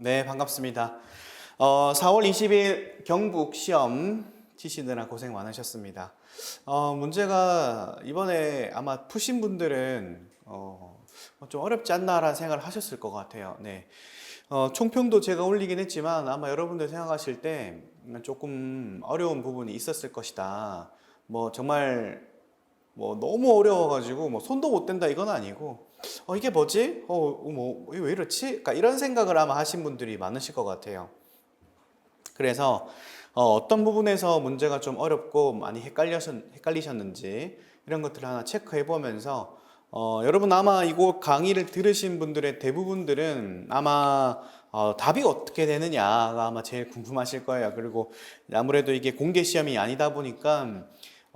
네, 반갑습니다. 어, 4월 20일 경북 시험 치시느라 고생 많으셨습니다. 어, 문제가 이번에 아마 푸신 분들은 어, 좀 어렵지 않나라는 생각을 하셨을 것 같아요. 네. 어, 총평도 제가 올리긴 했지만 아마 여러분들 생각하실 때 조금 어려운 부분이 있었을 것이다. 뭐 정말 뭐 너무 어려워가지고 뭐 손도 못 댄다 이건 아니고 어 이게 뭐지? 어 뭐 왜 이렇지? 그러니까 이런 생각을 아마 하신 분들이 많으실 것 같아요. 그래서 어, 어떤 부분에서 문제가 좀 어렵고 많이 헷갈려셨, 헷갈리셨는지 이런 것들을 하나 체크해 보면서 어, 여러분 아마 이곳 강의를 들으신 분들의 대부분들은 아마 어, 답이 어떻게 되느냐가 아마 제일 궁금하실 거예요. 그리고 아무래도 이게 공개 시험이 아니다 보니까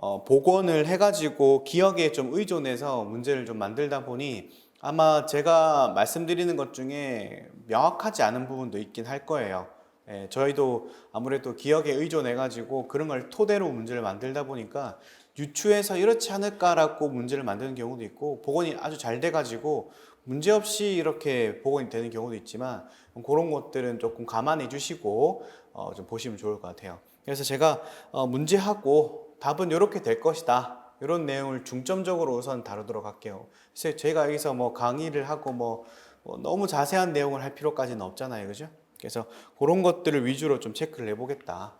어, 복원을 해가지고 기억에 좀 의존해서 문제를 좀 만들다 보니 아마 제가 말씀드리는 것 중에 명확하지 않은 부분도 있긴 할 거예요. 예, 저희도 아무래도 기억에 의존해가지고 그런 걸 토대로 문제를 만들다 보니까 유추해서 이렇지 않을까라고 문제를 만드는 경우도 있고 복원이 아주 잘 돼가지고 문제 없이 이렇게 복원이 되는 경우도 있지만 그런 것들은 조금 감안해 주시고 어, 좀 보시면 좋을 것 같아요. 그래서 제가 어, 문제하고 답은 이렇게 될 것이다. 이런 내용을 중점적으로 우선 다루도록 할게요. 그래서 제가 여기서 뭐 강의를 하고 뭐, 뭐 너무 자세한 내용을 할 필요까지는 없잖아요. 그죠? 그래서 그런 것들을 위주로 좀 체크를 해보겠다.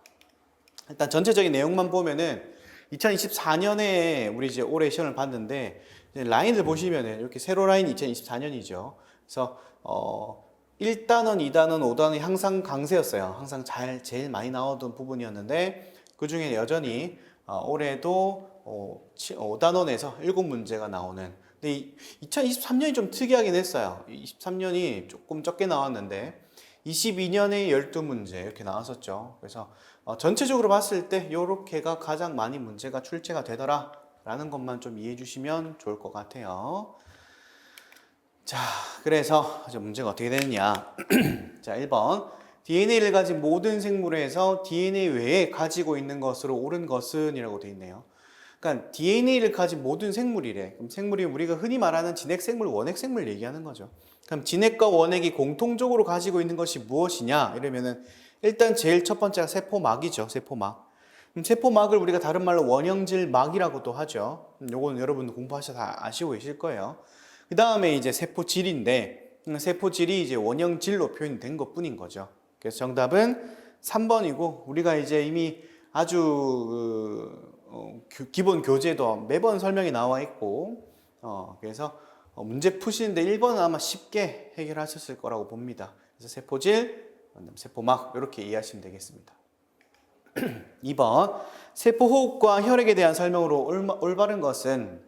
일단 전체적인 내용만 보면은 2024년에 우리 이제 올해 시험을 봤는데 라인을 보시면은 이렇게 세로 라인 2024년이죠. 그래서 어 1단원, 2단원, 5단원이 항상 강세였어요. 항상 잘 제일 많이 나오던 부분이었는데 그 중에 여전히 어, 올해도 어, 5단원에서 7문제가 나오는 근데 이 2023년이 좀 특이하긴 했어요. 23년이 조금 적게 나왔는데 22년에 12문제 이렇게 나왔었죠. 그래서 어, 전체적으로 봤을 때 이렇게가 가장 많이 문제가 출제가 되더라 라는 것만 좀 이해해 주시면 좋을 것 같아요. 자, 그래서 이제 문제가 어떻게 되느냐. 자, 1번. DNA를 가진 모든 생물에서 DNA 외에 가지고 있는 것으로 옳은 것은 이라고 되어 있네요. 그러니까 DNA를 가진 모든 생물이래. 그럼 생물이 우리가 흔히 말하는 진핵생물, 원핵생물 얘기하는 거죠. 그럼 진핵과 원핵이 공통적으로 가지고 있는 것이 무엇이냐? 이러면은 일단 제일 첫 번째가 세포막이죠. 세포막. 그럼 세포막을 우리가 다른 말로 원형질막이라고도 하죠. 음, 요거는 여러분 공부하셔서 다 아시고 계실 거예요. 그 다음에 이제 세포질인데 음, 세포질이 이제 원형질로 표현된 것뿐인 거죠. 그래서 정답은 3번이고 우리가 이제 이미 아주 그, 어, 교- 기본 교재도 매번 설명이 나와 있고 어, 그래서 어, 문제 푸시는데 1번은 아마 쉽게 해결하셨을 거라고 봅니다. 그래서 세포질, 세포막 이렇게 이해하시면 되겠습니다. 2번 세포 호흡과 혈액에 대한 설명으로 올바른 것은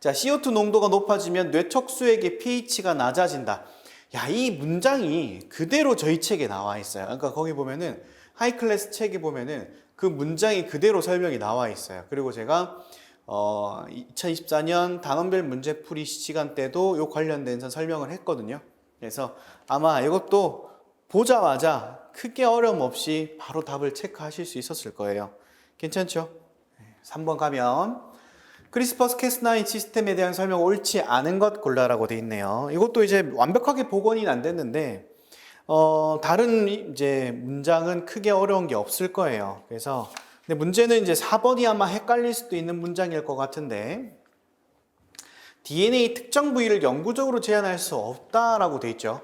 자 CO2 농도가 높아지면 뇌척수액의 pH가 낮아진다. 야 이 문장이 그대로 저희 책에 나와 있어요. 그러니까 거기 보면은 하이클래스 책에 보면은 그 문장이 그대로 설명이 나와 있어요. 그리고 제가 어 2024년 단원별 문제풀이 시간 때도 요 관련된 설명을 했거든요. 그래서 아마 이것도 보자마자 크게 어려움 없이 바로 답을 체크하실 수 있었을 거예요. 괜찮죠? 네, 3번 가면 크리스퍼스 캐스9 시스템에 대한 설명 옳지 않은 것 골라라고 돼 있네요. 이것도 이제 완벽하게 복원이 안 됐는데 어, 다른 이제 문장은 크게 어려운 게 없을 거예요. 그래서 근데 문제는 이제 4번이 아마 헷갈릴 수도 있는 문장일 것 같은데 DNA 특정 부위를 영구적으로 제한할 수 없다라고 돼 있죠.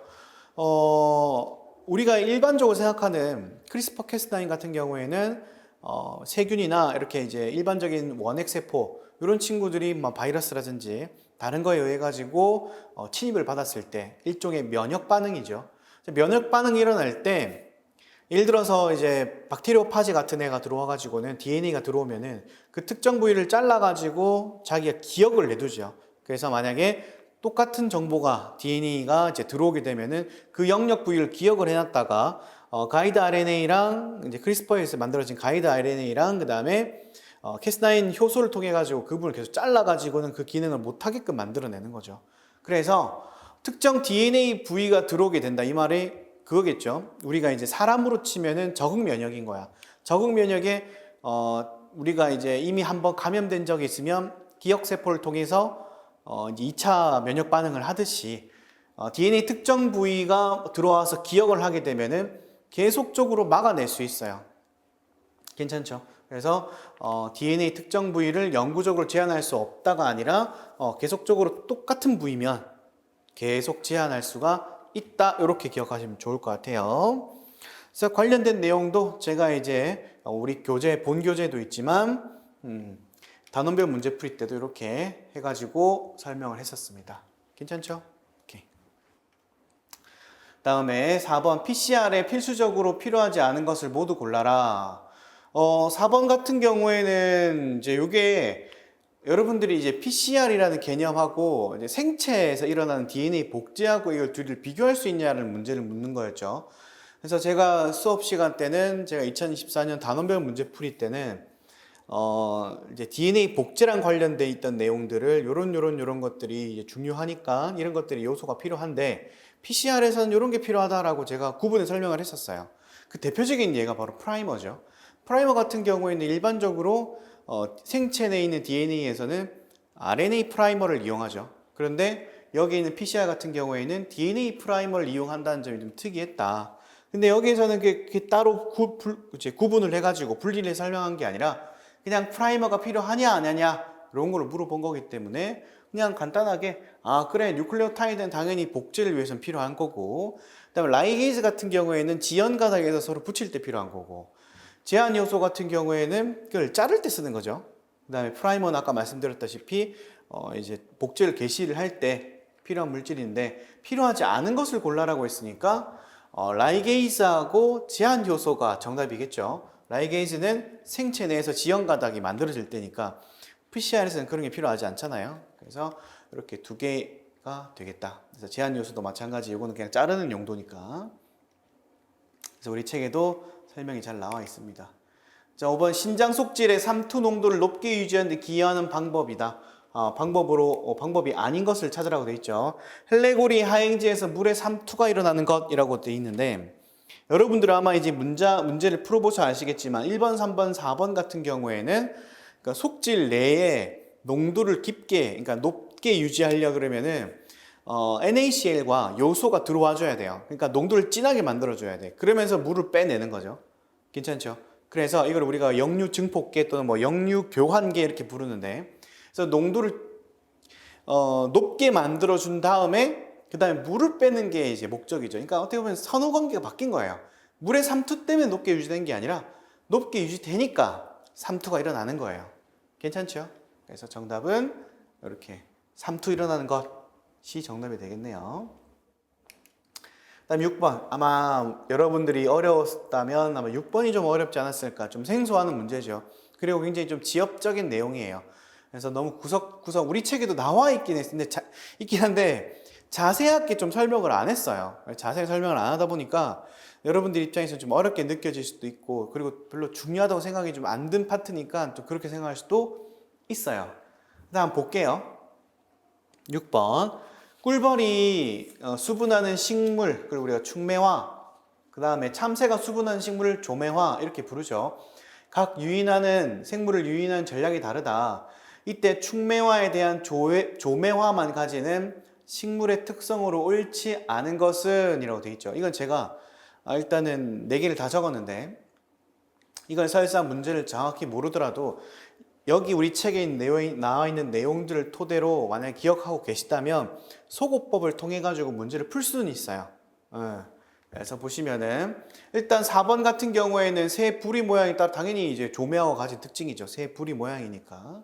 어, 우리가 일반적으로 생각하는 크리스퍼 캐스9 같은 경우에는 어, 세균이나 이렇게 이제 일반적인 원핵 세포 이런 친구들이 뭐 바이러스라든지 다른 거에 의해 가지고 어, 침입을 받았을 때 일종의 면역 반응이죠. 면역 반응이 일어날 때 예를 들어서 이제 박테리오파지 같은 애가 들어와 가지고는 DNA가 들어오면은 그 특정 부위를 잘라 가지고 자기가 기억을 내두죠. 그래서 만약에 똑같은 정보가 DNA가 이제 들어오게 되면은 그 영역 부위를 기억을 해놨다가 어, 가이드 RNA랑 이제 크리스퍼에서 만들어진 가이드 RNA랑 그 다음에 어, 캐스9 효소를 통해 가지고 그 부분을 계속 잘라 가지고는 그 기능을 못 하게끔 만들어내는 거죠. 그래서 특정 DNA 부위가 들어오게 된다 이 말이 그거겠죠. 우리가 이제 사람으로 치면은 적응 면역인 거야. 적응 면역에 어, 우리가 이제 이미 한번 감염된 적이 있으면 기억 세포를 통해서 어, 이제 2차 면역 반응을 하듯이 어, DNA 특정 부위가 들어와서 기억을 하게 되면은 계속적으로 막아낼 수 있어요. 괜찮죠? 그래서 어, DNA 특정 부위를 영구적으로 제한할 수 없다가 아니라 어, 계속적으로 똑같은 부위면 계속 제한할 수가 있다. 이렇게 기억하시면 좋을 것 같아요. 그래서 관련된 내용도 제가 이제 어, 우리 교재 본 교재도 있지만 음, 단원별 문제 풀이 때도 이렇게 해가지고 설명을 했었습니다. 괜찮죠? 다음에 4번 PCR에 필수적으로 필요하지 않은 것을 모두 골라라. 어, 4번 같은 경우에는 이제 요게 여러분들이 이제 PCR이라는 개념하고 이제 생체에서 일어나는 DNA 복제하고 이걸 둘을 비교할 수 있냐는 문제를 묻는 거였죠. 그래서 제가 수업 시간 때는 제가 2024년 단원별 문제 풀이 때는 어 이제 DNA 복제랑 관련돼 있던 내용들을 요런 요런 요런 것들이 이제 중요하니까 이런 것들이 요소가 필요한데 PCR에서는 요런 게 필요하다라고 제가 구분해 설명을 했었어요. 그 대표적인 예가 바로 프라이머죠. 프라이머 같은 경우에는 일반적으로 어, 생체 내에 있는 DNA에서는 RNA 프라이머를 이용하죠. 그런데 여기 있는 PCR 같은 경우에는 DNA 프라이머를 이용한다는 점이 좀 특이했다. 근데 여기에서는 그, 그 따로 구, 구분을 해가지고 분리를 설명한 게 아니라 그냥 프라이머가 필요하냐 안 하냐 이런 걸 물어본 거기 때문에 그냥 간단하게 아 그래 뉴클레오타이드는 당연히 복제를 위해서는 필요한 거고 그다음에 라이게이즈 같은 경우에는 지연 가닥에서 서로 붙일 때 필요한 거고 제한 요소 같은 경우에는 그걸 자를 때 쓰는 거죠. 그 다음에 프라이머는 아까 말씀드렸다시피 어 이제 복제를 개시를 할 때 필요한 물질인데 필요하지 않은 것을 골라라고 했으니까 어 라이게이즈하고 제한 요소가 정답이겠죠. 라이게이즈는 생체 내에서 지연 가닥이 만들어질 때니까 PCR에서는 그런 게 필요하지 않잖아요. 그래서 이렇게 두 개가 되겠다. 그래서 제한 요소도 마찬가지. 이거는 그냥 자르는 용도니까. 그래서 우리 책에도 설명이 잘 나와 있습니다. 자, 5번 신장 속질의 삼투 농도를 높게 유지하는 데 기여하는 방법이다. 어, 방법으로 어, 방법이 아닌 것을 찾으라고 돼 있죠. 헬레고리 하행지에서 물의 삼투가 일어나는 것이라고 돼 있는데 여러분들 아마 이제 문자 문제를 풀어보셔 아시겠지만 1번, 3번, 4번 같은 경우에는 그러니까 속질 내에 농도를 깊게 그러니까 높게 유지하려 그러면은 어, NaCl과 요소가 들어와 줘야 돼요. 그러니까 농도를 진하게 만들어 줘야 돼. 그러면서 물을 빼내는 거죠. 괜찮죠? 그래서 이걸 우리가 역류 증폭계 또는 뭐 역류 교환계 이렇게 부르는데 그래서 농도를 어, 높게 만들어 준 다음에 그 다음에 물을 빼는 게 이제 목적이죠. 그러니까 어떻게 보면 선호 관계가 바뀐 거예요. 물의 삼투 때문에 높게 유지된 게 아니라 높게 유지되니까 삼투가 일어나는 거예요. 괜찮죠? 그래서 정답은 이렇게 삼투 일어나는 것 이 정답이 되겠네요. 다음 6번. 아마 여러분들이 어려웠다면 아마 6번이 좀 어렵지 않았을까. 좀 생소하는 문제죠. 그리고 굉장히 좀 지엽적인 내용이에요. 그래서 너무 구석구석 우리 책에도 나와 있긴 했는데 자, 있긴 한데 자세하게 좀 설명을 안 했어요. 자세히 설명을 안 하다 보니까 여러분들 입장에서 좀 어렵게 느껴질 수도 있고 그리고 별로 중요하다고 생각이 좀 안 든 파트니까 또 그렇게 생각할 수도 있어요. 다음 볼게요. 6번. 꿀벌이 어, 수분하는 식물, 그리고 우리가 충매화, 그 다음에 참새가 수분하는 식물을 조매화 이렇게 부르죠. 각 유인하는 생물을 유인하는 전략이 다르다. 이때 충매화에 대한 조회, 조매화만 가지는 식물의 특성으로 옳지 않은 것은 이라고 되어 있죠. 이건 제가 아, 일단은 네 개를 다 적었는데 이건 설사 문제를 정확히 모르더라도 여기 우리 책에 내용, 나와 있는 내용들을 토대로 만약 기억하고 계시다면 소고법을 통해 가지고 문제를 풀 수는 있어요. 어. 그래서 보시면은 일단 4번 같은 경우에는 새 부리 모양이 따라 당연히 이제 조매하고 가진 특징이죠. 새 부리 모양이니까.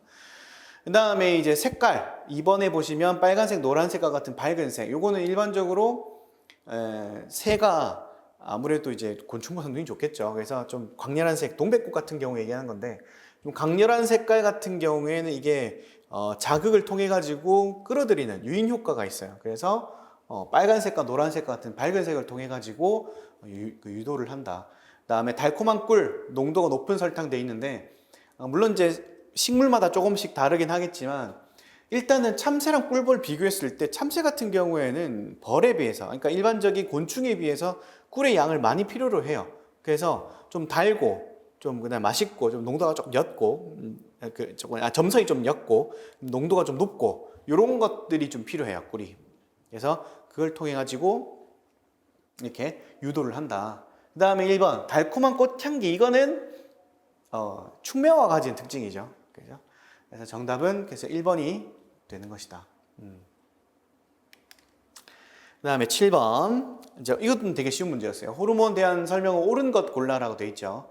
그 다음에 이제 색깔 2번에 보시면 빨간색, 노란색과 같은 밝은색. 요거는 일반적으로 에, 새가 아무래도 이제 곤충보다 눈이 좋겠죠. 그래서 좀 광렬한 색, 동백꽃 같은 경우 얘기하는 건데 좀 강렬한 색깔 같은 경우에는 이게 어, 자극을 통해 가지고 끌어들이는 유인 효과가 있어요. 그래서 어, 빨간색과 노란색 같은 밝은 색을 통해 가지고 유, 그 유도를 한다. 그다음에 달콤한 꿀 농도가 높은 설탕 돼 있는데 어, 물론 이제 식물마다 조금씩 다르긴 하겠지만 일단은 참새랑 꿀벌 비교했을 때 참새 같은 경우에는 벌에 비해서 그러니까 일반적인 곤충에 비해서 꿀의 양을 많이 필요로 해요. 그래서 좀 달고 좀 그냥 맛있고 좀 농도가 좀 옅고 음, 그 조금 아, 점성이 좀 옅고 농도가 좀 높고 이런 것들이 좀 필요해요 꿀이. 그래서 그걸 통해 가지고 이렇게 유도를 한다. 그 다음에 1번 달콤한 꽃향기 이거는 어, 축매화가 가진 특징이죠. 그죠? 그래서 정답은 그래서 1번이 되는 것이다. 음. 그 다음에 7번 이제 이것도 되게 쉬운 문제였어요. 호르몬 대한 설명은 옳은 것 골라라고 돼 있죠.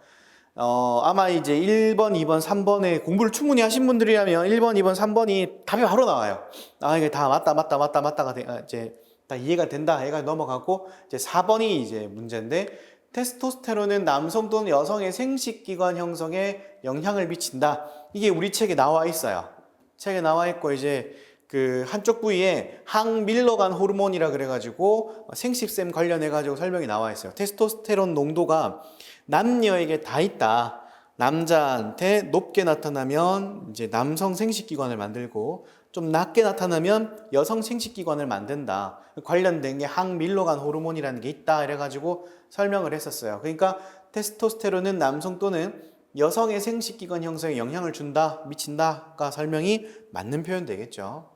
어, 아마 이제 1번, 2번, 3번에 공부를 충분히 하신 분들이라면 1번, 2번, 3번이 답이 바로 나와요. 아, 이게 다 맞다, 맞다, 맞다, 맞다가 돼, 아, 이제 다 이해가 된다, 해가 넘어가고 이제 4번이 이제 문제인데 테스토스테론은 남성 또는 여성의 생식기관 형성에 영향을 미친다. 이게 우리 책에 나와 있어요. 책에 나와 있고 이제 그 한쪽 부위에 항밀러간 호르몬이라 그래가지고 생식샘 관련해가지고 설명이 나와 있어요. 테스토스테론 농도가 남녀에게 다 있다. 남자한테 높게 나타나면 이제 남성 생식기관을 만들고 좀 낮게 나타나면 여성 생식기관을 만든다. 관련된 게 항밀러간 호르몬이라는 게 있다. 이래가지고 설명을 했었어요. 그러니까 테스토스테론은 남성 또는 여성의 생식기관 형성에 영향을 준다, 미친다가 설명이 맞는 표현 되겠죠.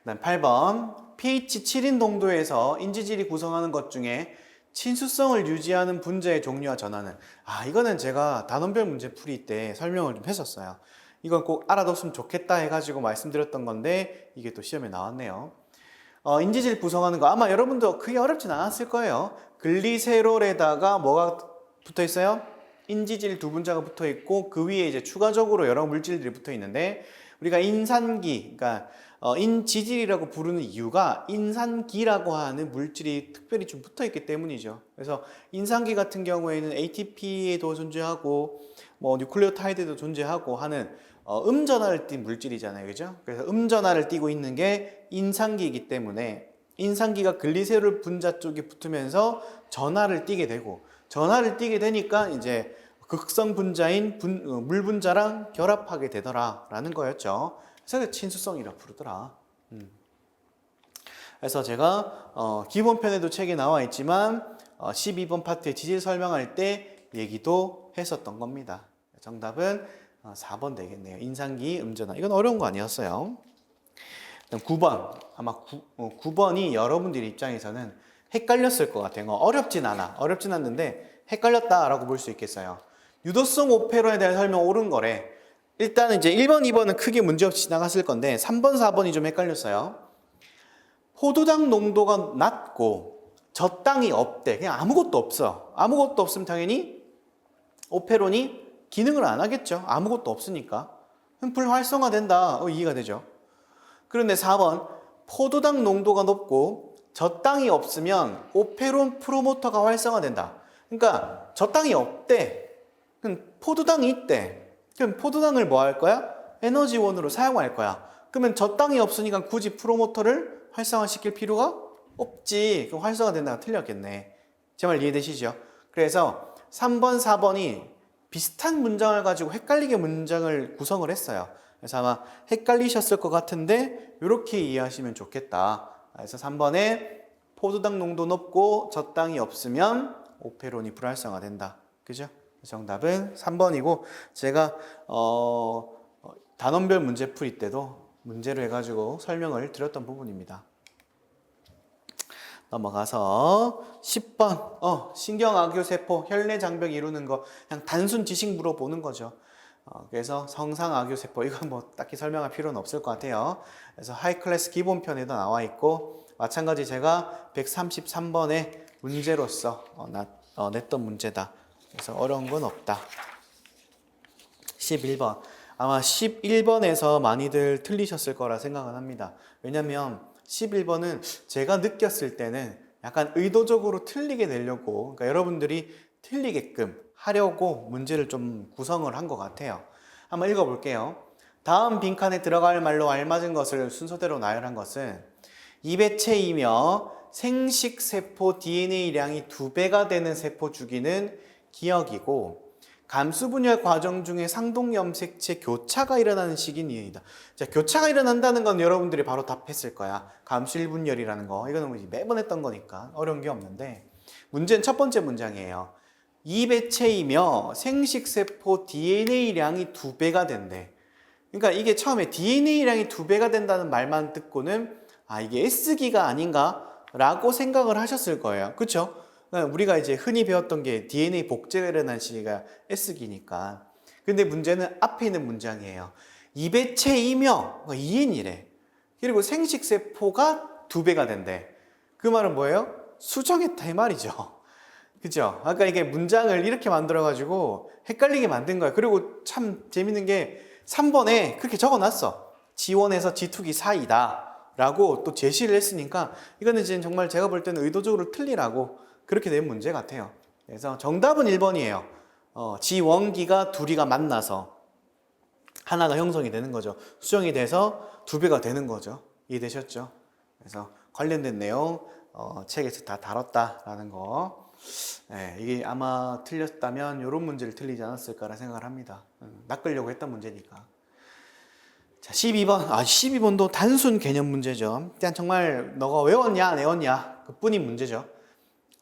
그다음 8번 pH 7인 농도에서 인지질이 구성하는 것 중에 친수성을 유지하는 분자의 종류와 전하는 아 이거는 제가 단원별 문제 풀이 때 설명을 좀 했었어요. 이건 꼭 알아뒀으면 좋겠다 해가지고 말씀드렸던 건데 이게 또 시험에 나왔네요. 어, 인지질 구성하는 거 아마 여러분도 크게 어렵진 않았을 거예요. 글리세롤에다가 뭐가 붙어 있어요? 인지질 두 분자가 붙어 있고 그 위에 이제 추가적으로 여러 물질들이 붙어 있는데 우리가 인산기, 그러니까 어, 인지질이라고 부르는 이유가 인산기라고 하는 물질이 특별히 좀 붙어 있기 때문이죠. 그래서 인산기 같은 경우에는 ATP에도 존재하고 뭐 뉴클레오타이드도 존재하고 하는 어, 음전하를 띈 물질이잖아요. 그죠? 그래서 음전하를 띠고 있는 게 인산기이기 때문에 인산기가 글리세롤 분자 쪽에 붙으면서 전하를 띠게 되고 전하를 띠게 되니까 이제 극성 분자인 분, 어, 물 분자랑 결합하게 되더라라는 거였죠. 그래서 친수성이라 부르더라. 음. 그래서 제가 어, 기본 편에도 책에 나와 있지만 어, 12번 파트의 지질 설명할 때 얘기도 했었던 겁니다. 정답은 어, 4번 되겠네요. 인상기 음전화. 이건 어려운 거 아니었어요. 그다음 9번. 아마 9, 어, 9번이 여러분들 입장에서는 헷갈렸을 것 같아요. 어, 어렵진 않아. 어렵진 않는데 헷갈렸다라고 볼 수 있겠어요. 유도성 오페론에 대한 설명 옳은 거래. 일단은 이제 1번, 2번은 크게 문제없이 지나갔을 건데 3번, 4번이 좀 헷갈렸어요. 포도당 농도가 낮고 젖당이 없대. 그냥 아무것도 없어. 아무것도 없으면 당연히 오페론이 기능을 안 하겠죠. 아무것도 없으니까. 그럼 불활성화된다. 어, 이해가 되죠. 그런데 4번 포도당 농도가 높고 젖당이 없으면 오페론 프로모터가 활성화된다. 그러니까 젖당이 없대. 포도당이 있대. 그럼 포도당을 뭐 할 거야? 에너지원으로 사용할 거야. 그러면 젖당이 없으니까 굳이 프로모터를 활성화시킬 필요가 없지. 그럼 활성화된다가 틀렸겠네. 제 말 이해되시죠? 그래서 3번, 4번이 비슷한 문장을 가지고 헷갈리게 문장을 구성을 했어요. 그래서 아마 헷갈리셨을 것 같은데 이렇게 이해하시면 좋겠다. 그래서 3번에 포도당 농도 높고 젖당이 없으면 오페론이 불활성화된다. 그죠? 정답은 3번이고 제가 어, 어, 단원별 문제 풀이 때도 문제로 해가지고 설명을 드렸던 부분입니다. 넘어가서 10번 어, 신경악유세포 혈내 장벽 이루는 거 그냥 단순 지식 물어보는 거죠. 어, 그래서 성상악유세포 이건 뭐 딱히 설명할 필요는 없을 것 같아요. 그래서 하이클래스 기본편에도 나와 있고 마찬가지 제가 133번의 문제로서 어, 나, 어, 냈던 문제다. 그래서 어려운 건 없다. 11번. 아마 11번에서 많이들 틀리셨을 거라 생각은 합니다. 왜냐면 11번은 제가 느꼈을 때는 약간 의도적으로 틀리게 내려고, 그러니까 여러분들이 틀리게끔 하려고 문제를 좀 구성을 한 것 같아요. 한번 읽어볼게요. 다음 빈칸에 들어갈 말로 알맞은 것을 순서대로 나열한 것은 이배체이며 생식세포 DNA량이 두 배가 되는 세포 주기는 기억이고 감수 분열 과정 중에 상동 염색체 교차가 일어나는 시기입니다. 자, 교차가 일어난다는 건 여러분들이 바로 답했을 거야. 감수일분열이라는 거. 이거는 뭐 매번 했던 거니까 어려운 게 없는데 문제는 첫 번째 문장이에요. 이 배체이며 생식 세포 DNA량이 두 배가 된대. 그러니까 이게 처음에 DNA량이 두 배가 된다는 말만 듣고는 아 이게 S기가 아닌가라고 생각을 하셨을 거예요. 그렇죠? 우리가 이제 흔히 배웠던 게 DNA 복제가 일어난 시기가 S기니까. 근데 문제는 앞에 있는 문장이에요. 2배체이며 2n이래. 그리고 생식세포가 두 배가 된대. 그 말은 뭐예요? 수정했다 이 말이죠. 그죠? 아까 이게 문장을 이렇게 만들어가지고 헷갈리게 만든 거야. 그리고 참 재밌는 게 3번에 그렇게 적어놨어. G1에서 G2기 사이다. 라고 또 제시를 했으니까 이거는 지금 정말 제가 볼 때는 의도적으로 틀리라고 그렇게 된 문제 같아요. 그래서 정답은 1번이에요. 어, G1기가 둘이가 만나서 하나가 형성이 되는 거죠. 수정이 돼서 두 배가 되는 거죠. 이해되셨죠? 그래서 관련된 내용 어, 책에서 다 다뤘다라는 거. 네, 이게 아마 틀렸다면 이런 문제를 틀리지 않았을까라 생각을 합니다. 음, 낚으려고 했던 문제니까. 자, 12번. 아, 12번도 단순 개념 문제죠. 그냥 정말 너가 외웠냐, 안 외웠냐. 그 뿐인 문제죠.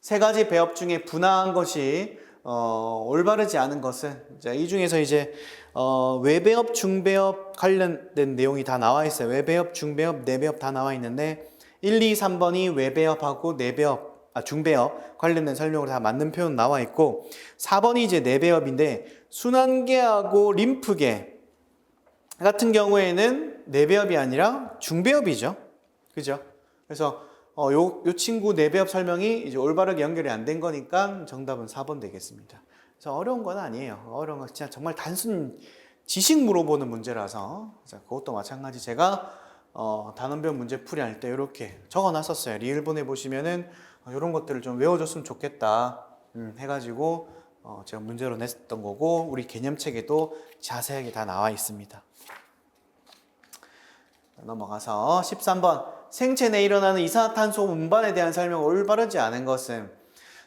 세 가지 배업 중에 분화한 것이 어, 올바르지 않은 것은 자, 이 중에서 이제 어, 외배업, 중배업 관련된 내용이 다 나와 있어요. 외배업, 중배업, 내배업 다 나와 있는데 1, 2, 3번이 외배업하고 내배업, 아, 중배업 관련된 설명으로 다 맞는 표현 나와 있고 4번이 이제 내배업인데 순환계하고 림프계 같은 경우에는 내배업이 아니라 중배업이죠. 그죠? 그래서 어, 요, 요 친구 내배업 설명이 이제 올바르게 연결이 안 된 거니까 정답은 4번 되겠습니다. 그래서 어려운 건 아니에요. 어려운 건 진짜 정말 단순 지식 물어보는 문제라서 자, 그것도 마찬가지 제가 어, 단원별 문제 풀이 할 때 이렇게 적어 놨었어요. 리을본에 보시면은 어, 이런 것들을 좀 외워줬으면 좋겠다 음, 해가지고 어, 제가 문제로 냈던 거고 우리 개념책에도 자세하게 다 나와 있습니다. 넘어가서 13번 생체 내에 일어나는 이산화탄소 운반에 대한 설명 올바르지 않은 것은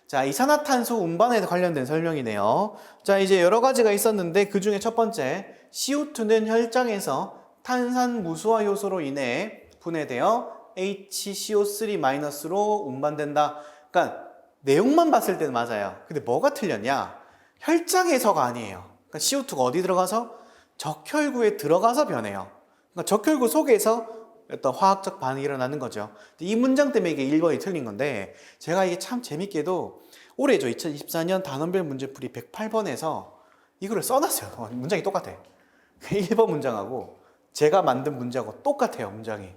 자 이산화탄소 운반에 관련된 설명이네요. 자 이제 여러 가지가 있었는데 그 중에 첫 번째 CO2는 혈장에서 탄산 무수화 효소로 인해 분해되어 HCO3-로 운반된다. 그러니까 내용만 봤을 때는 맞아요. 근데 뭐가 틀렸냐? 혈장에서가 아니에요. 그러니까 CO2가 어디 들어가서 적혈구에 들어가서 변해요. 그러니까 적혈구 속에서 어떤 화학적 반응이 일어나는 거죠. 이 문장 때문에 이게 1번이 틀린 건데 제가 이게 참 재밌게도 올해죠. 2024년 단원별 문제풀이 108번에서 이거를 써놨어요. 어, 문장이 똑같아. 1번 문장하고 제가 만든 문제하고 똑같아요. 문장이.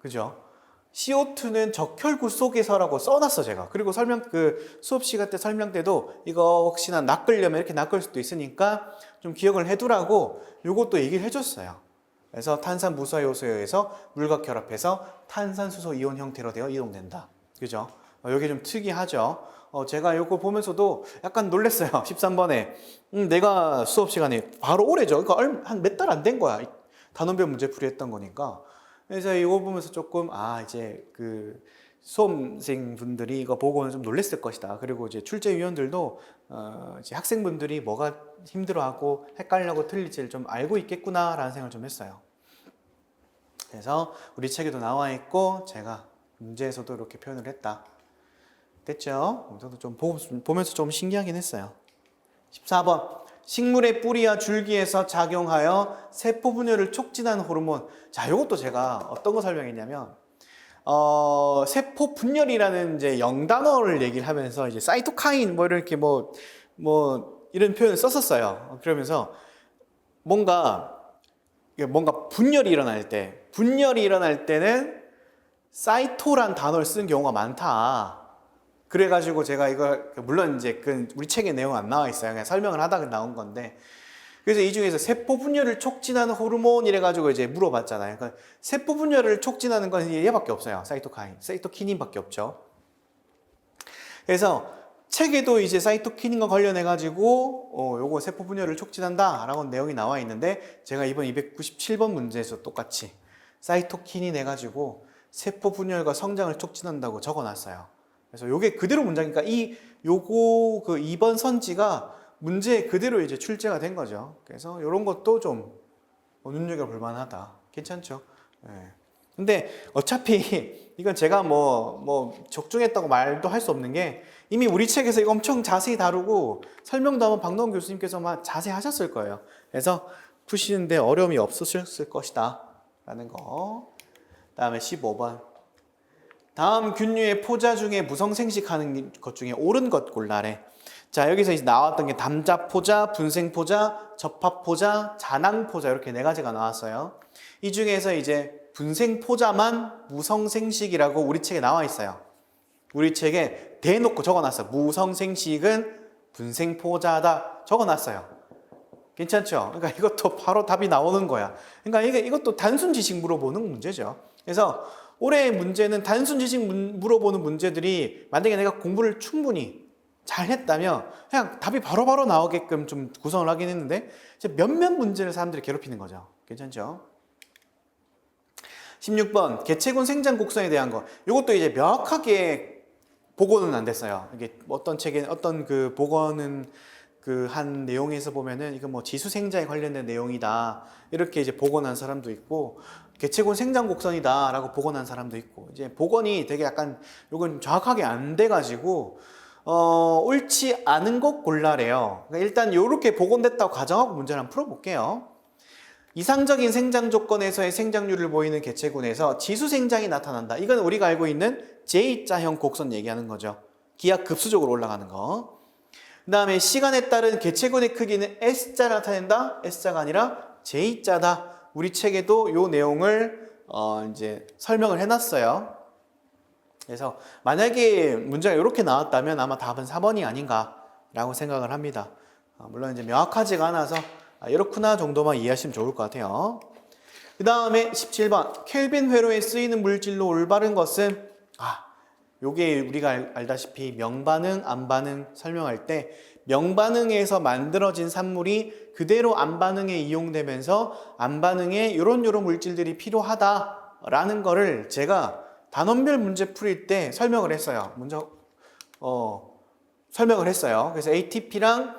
그죠? CO2는 적혈구 속에서라고 써놨어 제가. 그리고 설명 그 수업 시간 때 설명 때도 이거 혹시나 낚으려면 이렇게 낚을 수도 있으니까 좀 기억을 해두라고 요것도 얘기를 해줬어요. 그래서 탄산 무수화 요소에 의해서 물과 결합해서 탄산수소 이온 형태로 되어 이동된다. 그죠? 어, 이게 좀 특이하죠. 어, 제가 이거 보면서도 약간 놀랐어요. 13번에. 음, 내가 수업 시간에 바로 올해죠. 그러니까 한 몇 달 안 된 거야. 단원별 문제 풀이 했던 거니까. 그래서 이거 보면서 조금 아 이제 그 수험생 분들이 이거 보고는 좀 놀랬을 것이다. 그리고 이제 출제위원들도 어 이제 학생분들이 뭐가 힘들어하고 헷갈려고 틀릴지를 좀 알고 있겠구나라는 생각을 좀 했어요. 그래서 우리 책에도 나와 있고 제가 문제에서도 이렇게 표현을 했다. 됐죠? 저도 좀 보면서 좀 신기하긴 했어요. 14번. 식물의 뿌리와 줄기에서 작용하여 세포 분열을 촉진하는 호르몬. 자, 이것도 제가 어떤 거 설명했냐면, 어, 세포 분열이라는 이제 영단어를 얘기를 하면서 이제 사이토카인 뭐 이렇게 뭐, 뭐 이런 표현을 썼었어요. 그러면서 뭔가, 뭔가 분열이 일어날 때, 분열이 일어날 때는 사이토란 단어를 쓰는 경우가 많다. 그래가지고 제가 이거 물론 이제 그 우리 책에 내용 안 나와 있어요. 그냥 설명을 하다가 나온 건데. 그래서 이 중에서 세포 분열을 촉진하는 호르몬 이래 가지고 이제 물어봤잖아요. 그러니까 세포 분열을 촉진하는 건 얘밖에 없어요. 사이토카인, 사이토키닌밖에 없죠. 그래서 책에도 이제 사이토키닌과 관련해 가지고 어 요거 세포 분열을 촉진한다라고 내용이 나와 있는데 제가 이번 297번 문제에서 똑같이 사이토키닌 해 가지고 세포 분열과 성장을 촉진한다고 적어 놨어요. 그래서 요게 그대로 문장이니까 이 요거 그 2번 선지가 문제 그대로 이제 출제가 된 거죠. 그래서 이런 것도 좀 눈여겨 볼 만하다. 괜찮죠? 예. 근데 어차피 이건 제가 뭐, 뭐, 적중했다고 말도 할 수 없는 게 이미 우리 책에서 이거 엄청 자세히 다루고 설명도 한번 박노원 교수님께서 막 자세히 하셨을 거예요. 그래서 푸시는데 어려움이 없으셨을 것이다. 라는 거. 다음에 15번. 다음 균류의 포자 중에 무성생식 하는 것 중에 옳은 것 골라래. 자, 여기서 이제 나왔던 게 담자포자, 분생포자, 접합포자, 잔앙포자 이렇게 네 가지가 나왔어요. 이 중에서 이제 분생포자만 무성생식이라고 우리 책에 나와 있어요. 우리 책에 대놓고 적어놨어. 무성생식은 분생포자다 적어놨어요. 괜찮죠? 그러니까 이것도 바로 답이 나오는 거야. 그러니까 이게 이것도 단순 지식 물어보는 문제죠. 그래서 올해의 문제는 단순 지식 문- 물어보는 문제들이 만약에 내가 공부를 충분히 잘 했다면 그냥 답이 바로 바로 나오게끔 좀 구성을 하긴 했는데 몇몇 문제를 사람들이 괴롭히는 거죠. 괜찮죠? 16번 개체군 생장 곡선에 대한 거. 이것도 이제 명확하게 보고는 안 됐어요. 이게 어떤 책에 어떤 그 보고는 그한 내용에서 보면은 이거 뭐 지수 생장에 관련된 내용이다 이렇게 이제 복원한 사람도 있고 개체군 생장 곡선이다라고 복원한 사람도 있고 이제 복원이 되게 약간 이건 정확하게 안 돼가지고 어 옳지 않은 것 골라래요. 그러니까 일단 이렇게 복원됐다고 가정하고 문제를 한번 풀어볼게요. 이상적인 생장 조건에서의 생장률을 보이는 개체군에서 지수 생장이 나타난다. 이건 우리가 알고 있는 J자형 곡선 얘기하는 거죠. 기하 급수적으로 올라가는 거. 그 다음에 시간에 따른 개체군의 크기는 S자를 나타낸다. S자가 아니라 J자다. 우리 책에도 이 내용을 어 이제 설명을 해놨어요. 그래서 만약에 문제가 이렇게 나왔다면 아마 답은 4번이 아닌가라고 생각을 합니다. 어, 물론 이제 명확하지가 않아서 아, 이렇구나 정도만 이해하시면 좋을 것 같아요. 그 다음에 17번 켈빈 회로에 쓰이는 물질로 올바른 것은 아 요게 우리가 알, 알다시피 명반응, 안반응 설명할 때 명반응에서 만들어진 산물이 그대로 안반응에 이용되면서 안반응에 요런 요런 물질들이 필요하다라는 거를 제가 단원별 문제 풀일 때 설명을 했어요. 먼저 어, 설명을 했어요. 그래서 ATP랑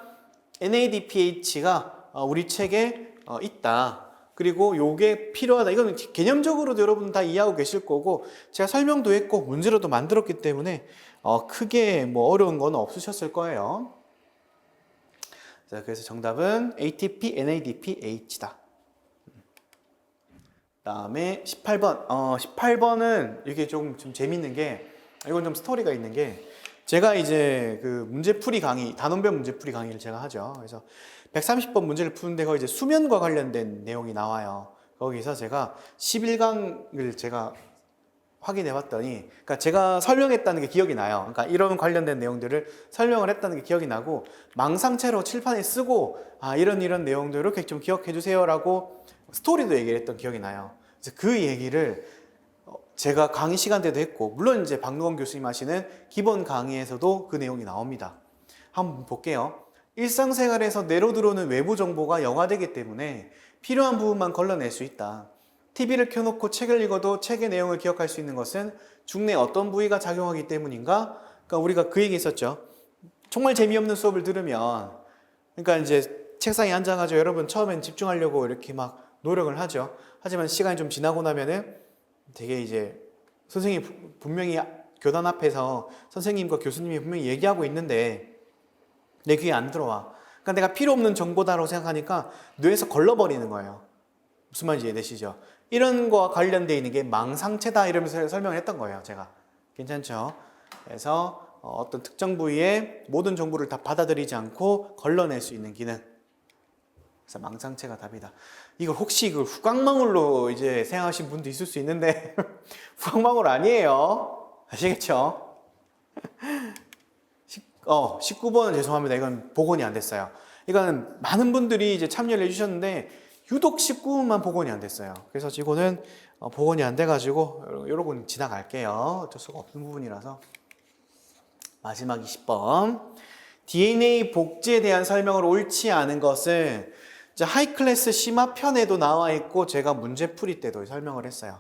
NADPH가 어, 우리 책에 어, 있다. 그리고 요게 필요하다. 이거는 개념적으로도 여러분 다 이해하고 계실 거고 제가 설명도 했고 문제로도 만들었기 때문에 어, 크게 뭐 어려운 건 없으셨을 거예요. 자, 그래서 정답은 ATP, NADPH다. 다음에 18번. 어, 18번은 이게 좀, 좀 재밌는 게 이건 좀 스토리가 있는 게 제가 이제 그 문제풀이 강의, 단원별 문제풀이 강의를 제가 하죠. 그래서 130번 문제를 푸는데 거기 이제 수면과 관련된 내용이 나와요. 거기서 제가 11강을 제가 확인해 봤더니, 그러니까 제가 설명했다는 게 기억이 나요. 그러니까 이런 관련된 내용들을 설명을 했다는 게 기억이 나고, 망상체로 칠판에 쓰고, 아, 이런 이런 내용들 이렇게 좀 기억해 주세요라고 스토리도 얘기를 했던 기억이 나요. 그래서 그 얘기를 어, 제가 강의 시간 때도 했고, 물론 이제 박노원 교수님 하시는 기본 강의에서도 그 내용이 나옵니다. 한번 볼게요. 일상생활에서 내로 들어오는 외부 정보가 영화되기 때문에 필요한 부분만 걸러낼 수 있다. TV를 켜놓고 책을 읽어도 책의 내용을 기억할 수 있는 것은 중내 어떤 부위가 작용하기 때문인가? 그러니까 우리가 그 얘기 있었죠. 정말 재미없는 수업을 들으면, 그러니까 이제 책상에 앉아가지고 여러분 처음엔 집중하려고 이렇게 막 노력을 하죠. 하지만 시간이 좀 지나고 나면은 되게 이제 선생님이 부- 분명히 교단 앞에서 선생님과 교수님이 분명히 얘기하고 있는데 내 귀에 안 들어와. 그러니까 내가 필요 없는 정보다라고 생각하니까 뇌에서 걸러버리는 거예요. 무슨 말인지 이해되시죠? 이런 거와 관련되어 있는 게 망상체다 이러면서 설명을 했던 거예요, 제가. 괜찮죠? 그래서 어, 어떤 특정 부위에 모든 정보를 다 받아들이지 않고 걸러낼 수 있는 기능. 그래서 망상체가 답이다. 이걸 혹시 이걸 후광망울로 이제 생각하신 분도 있을 수 있는데 후광망울 아니에요. 아시겠죠? 어, 19번은 죄송합니다. 이건 복원이 안 됐어요. 이거는 많은 분들이 이제 참여를 해주셨는데 유독 19번만 복원이 안 됐어요. 그래서 이거는 어, 복원이 안 돼가지고 여러분 지나갈게요. 어쩔 수가 없는 부분이라서 마지막 20번 DNA 복제에 대한 설명을 옳지 않은 것은 하이클래스 심화편에도 나와 있고 제가 문제풀이 때도 설명을 했어요.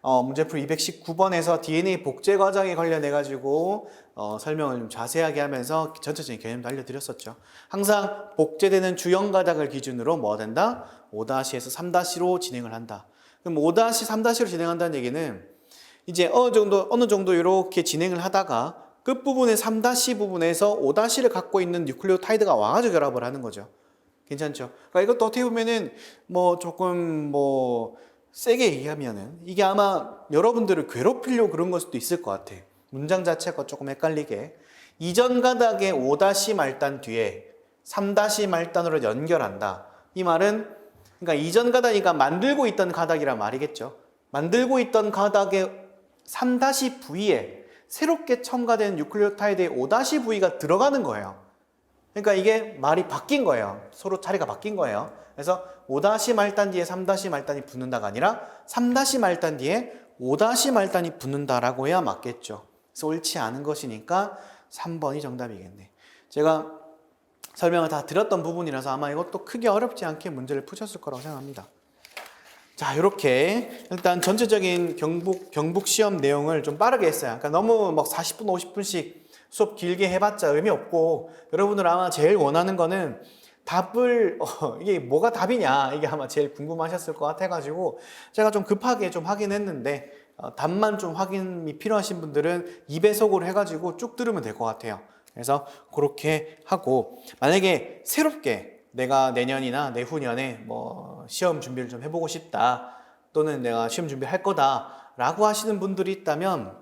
어, 문제풀이 219번에서 DNA 복제 과정에 관련해 가지고 어, 설명을 좀 자세하게 하면서 전체적인 개념도 알려드렸었죠. 항상 복제되는 주형 가닥을 기준으로 뭐 된다? 5-에서 3-로 진행을 한다. 그럼 5-, 3-로 진행한다는 얘기는 이제 어느 정도 어느 정도 이렇게 진행을 하다가 끝 부분의 3 부분에서 5-를 갖고 있는 뉴클레오타이드가 와가지고 결합을 하는 거죠. 괜찮죠? 그러니까 이것도 어떻게 보면은 뭐 조금 뭐 세게 얘기하면은 이게 아마 여러분들을 괴롭히려고 그런 걸 수도 있을 것 같아. 문장 자체가 조금 헷갈리게. 이전 가닥의 5다시 말단 뒤에 3다시 말단으로 연결한다. 이 말은 그러니까 이전 가닥이니까 만들고 있던 가닥이란 말이겠죠. 만들고 있던 가닥의 3-V에 새롭게 첨가된 뉴클리오타이드의 5-V가 들어가는 거예요. 그러니까 이게 말이 바뀐 거예요. 서로 자리가 바뀐 거예요. 그래서 5다시 말단 뒤에 3다시 말단이 붙는다가 아니라 3다시 말단 뒤에 5다시 말단이 붙는다라고 해야 맞겠죠. 그래서 옳지 않은 것이니까 3번이 정답이겠네. 제가 설명을 다 드렸던 부분이라서 아마 이것도 크게 어렵지 않게 문제를 푸셨을 거라고 생각합니다. 자, 이렇게 일단 전체적인 경북 경북 시험 내용을 좀 빠르게 했어요. 그러니까 너무 막 40분, 50분씩 수업 길게 해봤자 의미 없고 여러분들 아마 제일 원하는 거는 답을 어, 이게 뭐가 답이냐 이게 아마 제일 궁금하셨을 것 같아가지고 제가 좀 급하게 좀 하긴 했는데 어, 답만 좀 확인이 필요하신 분들은 2배속으로 해가지고 쭉 들으면 될 것 같아요. 그래서 그렇게 하고 만약에 새롭게 내가 내년이나 내후년에 뭐 시험 준비를 좀 해보고 싶다 또는 내가 시험 준비할 거다라고 하시는 분들이 있다면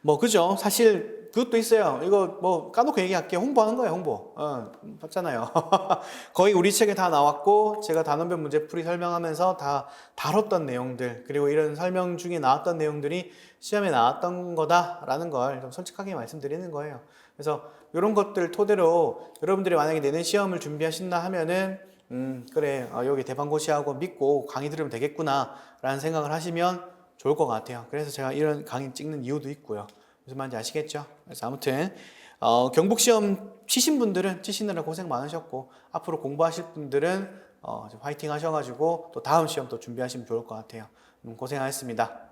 뭐 그죠 사실 그것도 있어요. 이거 뭐 까놓고 얘기할게요. 홍보하는 거예요 홍보. 어 맞잖아요. 거의 우리 책에 다 나왔고 제가 단원별 문제풀이 설명하면서 다 다뤘던 내용들 그리고 이런 설명 중에 나왔던 내용들이 시험에 나왔던 거다라는 걸 좀 솔직하게 말씀드리는 거예요. 그래서 이런 것들 토대로 여러분들이 만약에 내년 시험을 준비하신다 하면은 음 그래 어, 여기 대방고시하고 믿고 강의 들으면 되겠구나 라는 생각을 하시면 좋을 것 같아요. 그래서 제가 이런 강의 찍는 이유도 있고요. 무슨 말인지 아시겠죠? 그래서 아무튼 어, 경북 시험 치신 분들은 치시느라 고생 많으셨고 앞으로 공부하실 분들은 어, 좀 화이팅 하셔가지고 또 다음 시험 또 준비하시면 좋을 것 같아요. 음, 고생하셨습니다.